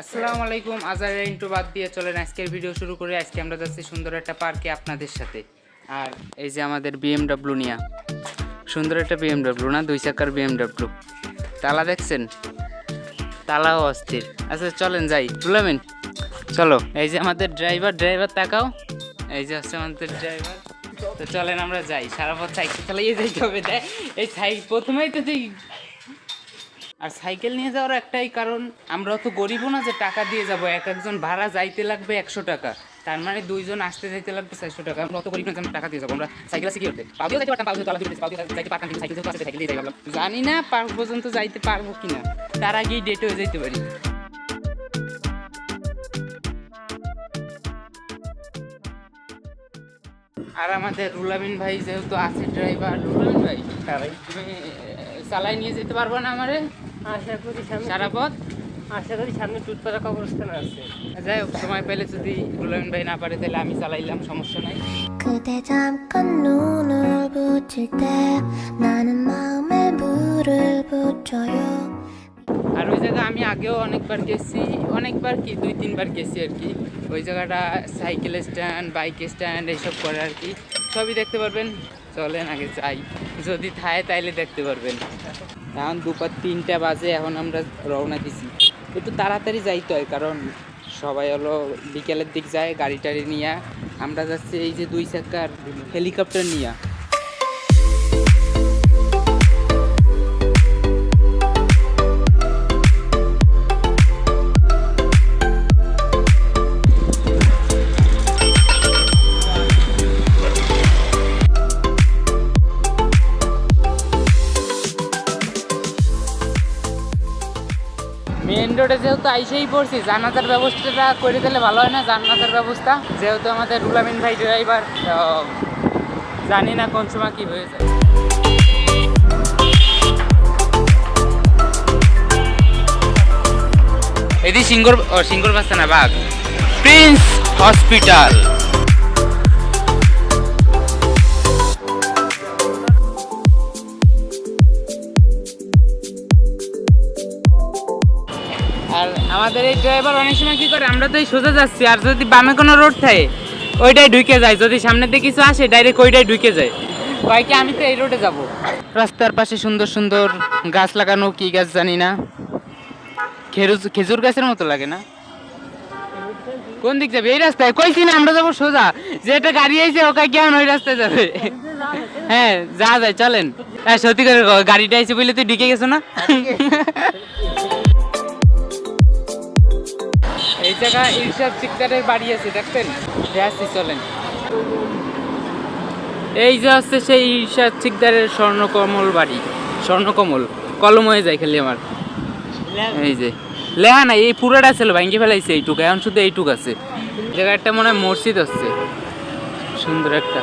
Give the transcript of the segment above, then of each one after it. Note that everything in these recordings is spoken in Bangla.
আসসালামু আলাইকুম আজারের ইন্টু বাদ দিয়ে চলেন। আজকের ভিডিও শুরু করে। আজকে আমরা যাচ্ছি সুন্দর একটা পার্কে আপনাদের সাথে। আর এই যে আমাদের বিএমডাব্লিউ নিয়া। সুন্দর একটা বিএমডাব্লিউ না? দুই চাকার বিএমডাব্লিউ তালা দেখছেন? তালাও অস্থির। আচ্ছা চলেন যাই। টুলামেন চলো। এই যে আমাদের ড্রাইভার ড্রাইভার তাকাও। এই যে হচ্ছে আমাদের ড্রাইভার তো চলেন আমরা যাই। সারা পথ সাইকেল চালাইয়ে যাইতে হবে এই সাই প্রথমেই তো তুই আর সাইকেল নিয়ে যাওয়ার একটাই কারণ আমরা তো গরিবও না যে টাকা দিয়ে যাব। এক একজন ভাড়া যাইতে লাগবে একশো টাকা। তার মানে দুইজন আসতে যাইতে লাগবে চারশো টাকা। আমরা অত গরিব না টাকা দিয়ে যাব। আমরা সাইকেল আছে কি পাউদিও যাইতে পারতাম তলা দিয়ে যাইতে পারতাম কিন্তু সাইকেল আছে সাইকেল দিয়ে যাই জানি না পার্ক পর্যন্ত যাইতে পারব কিনা। তার আগেই ডেট হয়ে যাইতে পারি। আর আমাদের রুলামিন ভাই যেহেতু আছে ড্রাইভার রুলামিন ভাই তুমি আহ, চালাই নিয়ে যেতে পারব না আমারে? আশা করি সামনে সারা পথ আশা করি সামনে টুটপাড়া কবরস্থান আছে যাই হোক সময় পেলে যদি রুলামিন ভাই না পারে তাহলে আমি চালাইলাম সমস্যা নাই 그대 잠깐 눈을 붙일 때 나는 마음에 불을 붙여요 আর ওই জায়গা আমি আগেও অনেকবার গেছি অনেকবার কি দুই তিনবার গেছি আর কি ওই জায়গাটা সাইকেল স্ট্যান্ড বাইক স্ট্যান্ড এইসব করে আর কি সবই দেখতে পারবেন চলেন আগে যাই যদি থাকে, তাইলে দেখতে পারবেন। এখন দুপার তিনটা বাজে, এখন আমরা রওনা দিছি। একটু তাড়াতাড়ি যাইতে হয়, কারণ সবাই হলো বিকেলের দিক যায় গাড়ি টাড়ি নিয়ে। আমরা যাচ্ছি এই যে দুই চাকার হেলিকপ্টার নিয়ে। মেন রোডে যেহেতু আইসেই পড়ছি, জান্নাতের ব্যবস্থাটা করে দিলে ভালো হয় না? জান্নাতের ব্যবস্থা? যেহেতু আমাদের রুলামিন ভাই ড্রাইভার জানি না কোন সময় কি হয়ে যায়। এদি সিঙ্গর সিঙ্গর বাস্তা না, বাঘ। প্রিন্স হসপিটাল আমাদের এই ড্রাইভার অনেক সময় কি করে আমরা তো এই সোজা যাচ্ছি আর যদি বামে কোনো রোড থাকে ওইটাই ঢুকে যায়। যদি সামনে দিয়ে কিছু আসে ডাইরেক্ট ওইটাই ঢুকে যায়। কয় আমি তো এই রোডে যাব। রাস্তার পাশে সুন্দর সুন্দর গাছ লাগানো কি গাছ জানি না। খেজুর খেজুর গাছের মতো লাগে না? কোন দিক যাবে? এই রাস্তায়। কইছি না আমরা যাব সোজা। যে একটা গাড়ি আইছে ওকে কেমন ওই রাস্তায় যাবে? হ্যাঁ যা যায় চলেন। হ্যাঁ সত্যি করে গাড়িটা আইছে বলে তুই ঢুকে গেছো না? এই জায়গায় ইরশাদ সিকদারের বাড়ি আছে আসছি, চলেন। এই যে আছে সেই ইরশাদ সিকদারের স্বর্ণকমল বাড়ি। স্বর্ণকমল, কলম হয়ে যায় খালি আমার। এই যে। লেহা না এই পুরোটা ছিল ভাঙ্গি ফেলাইছে এইটুকু, এখন শুধু এইটুক আছে। জায়গা একটা মনে হয় মসজিদ আছে। সুন্দর একটা।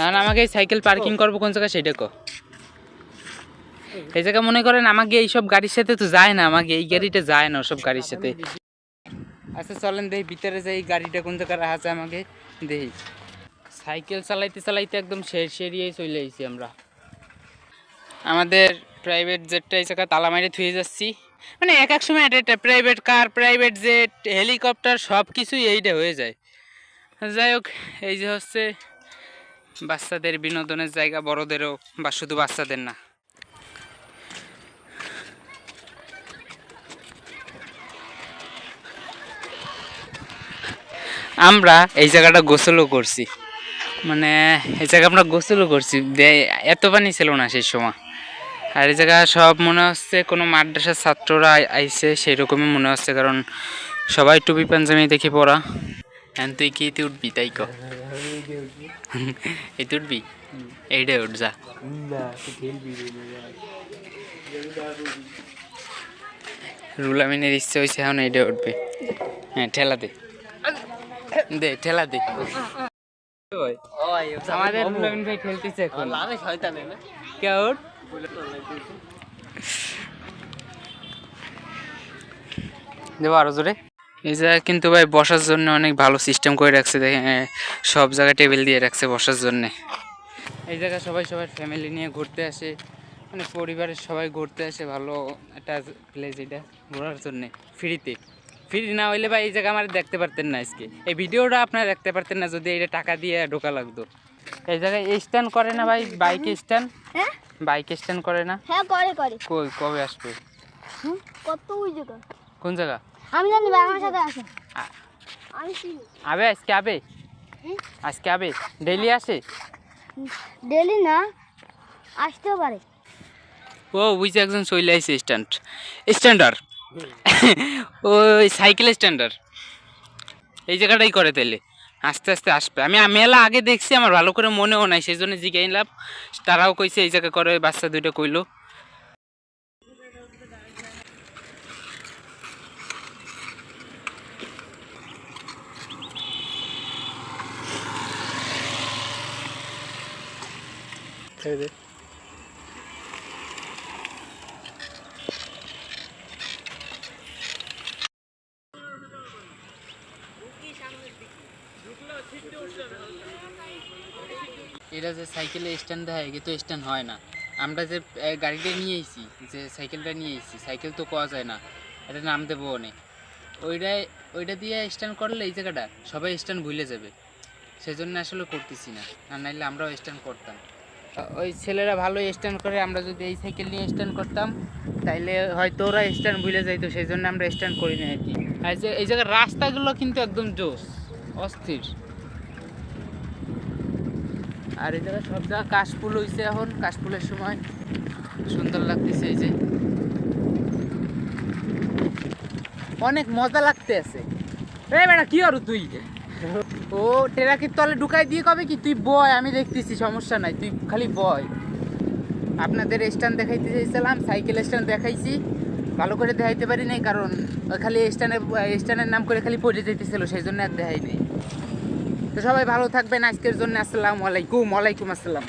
এখন আমাকে এই সাইকেল পার্কিং করব কোন জায়গায় সেটা কো। এই জায়গা মনে করেন আমাকে এইসব গাড়ির সাথে তো যায় না আমাকে এই গাড়িটা যায় না ওসব গাড়ির সাথে। আচ্ছা চলেন দেখি ভিতরে যাই এই গাড়িটা কোন জায়গায় রাখা আছে আমাকে দেখি। সাইকেল চালাইতে চালাইতে একদম শের সেরিয়েই চলে আইছি আমরা। আমাদের প্রাইভেট জেটটা এই জায়গায় তালা মাইরে থুয়ে যাচ্ছি। মানে এক এক সময় একটা private car private jet helicopter সব কিছুই এইটা হয়ে যায়। যাই হোক এই যে হচ্ছে বাচ্চাদের বিনোদনের জায়গা, বড়দেরও, বা শুধু বাচ্চাদের না। আমরা এই জায়গাটা গোসলও করছি। মানে এই জায়গা আমরা গোসলও করছি। এত পানি ছিল না সেই সময়। আর এই জায়গা সব মনে হচ্ছে কোনো মাদ্রাসার ছাত্ররা আই- আইছে সেই রকমই মনে হচ্ছে। কারণ সবাই টুপি, পাঞ্জাবি দেখে পড়া। হ্যাঁ তুই কি তুই উঠবি তাই ক এই তুই উঠবি এইটাই উঠ যা রুলামিনের ইচ্ছে হয়েছে এখন এইটা উঠবে হ্যাঁ ঠেলা দে দে ঠেলা দে আমাদের নবীন ভাই খেলতেছে এখন না কেউট দেবো আরও জোরে এই জায়গায় কিন্তু ভাই বসার জন্য অনেক ভালো সিস্টেম করে রাখছে দেখেন সব জায়গায় টেবিল দিয়ে রাখছে বসার জন্য। এই জায়গায় সবাই সবার ফ্যামিলি নিয়ে ঘুরতে আসে মানে পরিবারের সবাই ঘুরতে আসে ভালো একটা প্লেস এটা ঘোরার জন্যে ফ্রিতে ফ্রি না হইলে ভাই এই জায়গা আমার দেখতে পারতেন না আজকে। এই ভিডিওটা আপনারা দেখতে পারতেন না যদি এটা টাকা দিয়ে ঢোকা লাগতো। এই জায়গায় স্ট্যান্ড করে না ভাই? বাইক স্ট্যান্ড হ্যাঁ। বাইক স্ট্যান্ড করে না? হ্যাঁ করে করে। কই কবে আসবে? কত ওই জায়গা কোন জায়গা? আমি জানি আমার সাথে আসে আ- আমি চিনি। আবে আজকে আবে? আজকে আবে? ডেলি আসে? ডেইলি না আসতেও পারে। ও বুঝছে একজন চলে আইছে স্ট্যান্ড। স্ট্যান্ডার? ওই সাইকেল স্ট্যান্ডার। এই জায়গাটাই করে তাইলে। আস্তে আস্তে আসবে। আমি মেলা আগে দেখছি আমার ভালো করে মনেও নাই সেই জন্য জিজ্ঞাইলাম তারাও কইছে এই জায়গা করে বাচ্চা দুইটা কইলো। এটা যে সাইকেলের স্ট্যান্ড দেয় তো স্ট্যান্ড হয় না। আমরা যে গাড়িটা নিয়ে এসেছি যে সাইকেলটা নিয়ে এসেছি সাইকেল তো পাওয়া যায় না, এটা নাম দেবো অনেক ওইটাই, ওইটা দিয়ে স্ট্যান্ড করলে এই জায়গাটা সবাই স্ট্যান্ড ভুলে যাবে। সেজন্য আসলে করতেছি না আর নাইলে আমরাও স্ট্যান্ড করতাম। ওই ছেলেরা ভালো স্ট্যান্ড করে, আমরা যদি এই সাইকেল নিয়ে স্ট্যান্ড করতাম, তাইলে হয়তো ওরা স্ট্যান্ড ভুলে যাইতো সেই জন্য আমরা স্ট্যান্ড করি না আর কি। আর যে, এই জায়গার রাস্তাগুলো কিন্তু একদম জোস, অস্থির। আর এই জায়গায় সব জায়গায় কাশফুল হইছে এখন, কাশফুলের সময়। সুন্দর লাগতেছে এই যে। অনেক মজা লাগতে আছে রে বেটা, কি আর তুই? ও, টেরাকির তলে ঢুকাই দিয়ে কবে কি? তুই বয়, আমি দেখতেছি, সমস্যা নাই, তুই খালি বয়। আপনাদের স্ট্যান্ড দেখাইতে চাইছিলাম, সাইকেল স্ট্যান্ড দেখাইছি, ভালো করে দেখাইতে পারি নাই, কারণ খালি স্ট্যান্ডে, স্ট্যান্ডের নাম করে খালি পড়ে যেতেছিল সেই জন্য আর দেখাই নেই। তো সবাই ভালো থাকবেন, আজকের জন্য আসসালামু আলাইকুম, ওয়ালাইকুম আসসালাম।